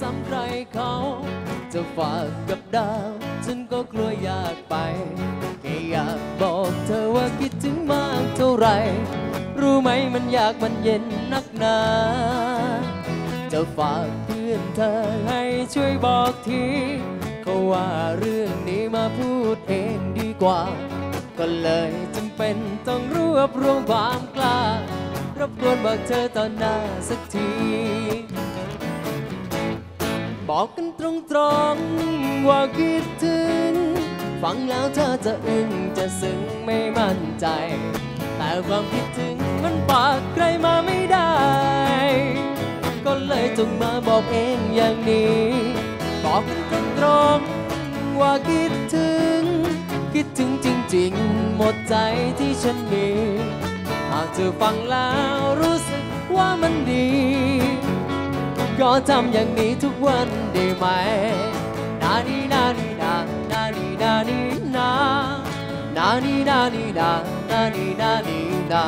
ซ้ำใครเขา จะฝากกับดาวฉันก็กลัวอยากไปแค่อยากบอกเธอว่าคิดถึงมากเท่าไร รู้ไหมมันอยากมันเย็นนักหนาจะฝากเพื่อนเธอให้ช่วยบอกทีเขาว่าเรื่องนี้มาพูดเองดีกว่า ก็เลยจำเป็นต้องรวบรวมความกล้ารบกวนบอกเธอตอนหน้าสักที บอกกันตรงๆว่าคิดถึง ฟังแล้วเธอจะอึ้งจะซึ้งไม่มั่นใจ แต่ความคิดถึงมันปากใครมาไม่ได้ ก็เลยจงมาบอกเองอย่างนี้ บอกกันตรงๆว่าคิดถึง คิดถึงจริงๆ หมดใจที่ฉันมี หากเธอฟังแล้วรู้สึกว่ามันดี ก็ทำอย่างนี้ทุกวันได้ไหม นานีนานีนานานีนานีนานานีนานีนานานีนานีนา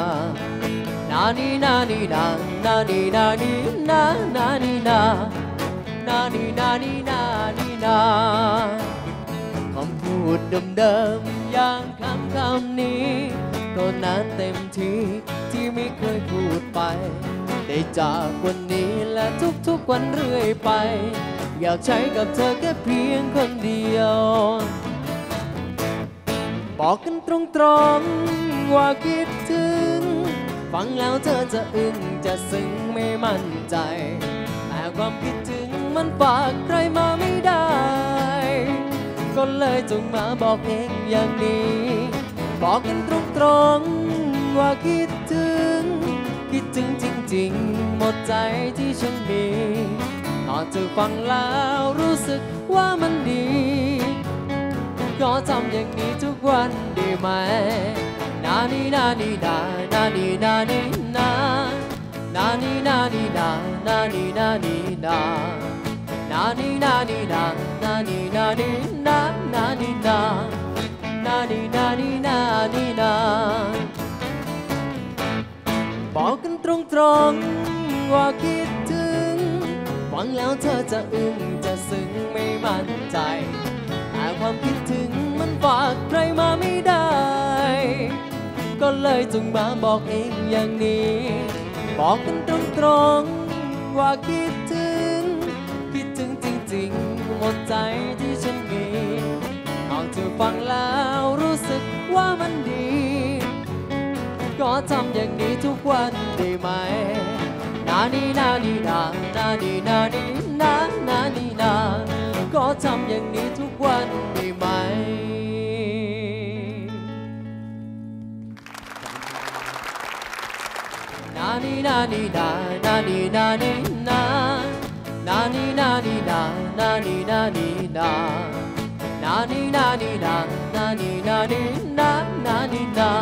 นานีนานีนานานีนานีนานานีนานานีนานีนานีนาคำพูดเดิมๆอย่างคำคำนี้ก็นานเต็มทีที่ไม่เคยพูดไป ได้จากวันนี้และทุกๆวันเรื่อยไป อยากใช้กับเธอแค่เพียงคนเดียว บอกกันตรงๆว่าคิดถึง ฟังแล้วเธอจะอึ้งจะซึ้งไม่มั่นใจ แต่ความคิดถึงมันฝากใครมาไม่ได้ ก็เลยจงมาบอกเองอย่างนี้ บอกกันตรงๆว่าคิดถึง ถึงจริงๆ หมดใจที่ฉันมีตอนเธอฟังแล้วรู้สึกว่ามันดี ก็ทำอย่างนี้ทุกวันด้ไหม นานีนานีนานานีนานีนานานีนานีนานานีนานีนานานีนานีนานานีนานีนานานีนานานีนานีนานีนา ตรงๆว่าคิดถึงฟังแล้วเธอจะอึ้งจะซึ้งไม่มั่นใจแต่ความคิดถึงมันฝากใครมาไม่ได้ ก็เลยจงมาบอกเองอย่างนี้ บอกกันตรงๆว่าคิดถึง คิดถึงจริงๆหมดใจที่ฉันมีหากเธอฟังแล้ว ก็ทำอย่างนี้ทุกวันได้ไหมนานีนานีนานานีนานีนานานีนาก็ทำอย่างนี้ทุกวันได้ไหมนานีนานีนานานีนานีนานานีนานีนานานีนานีนาน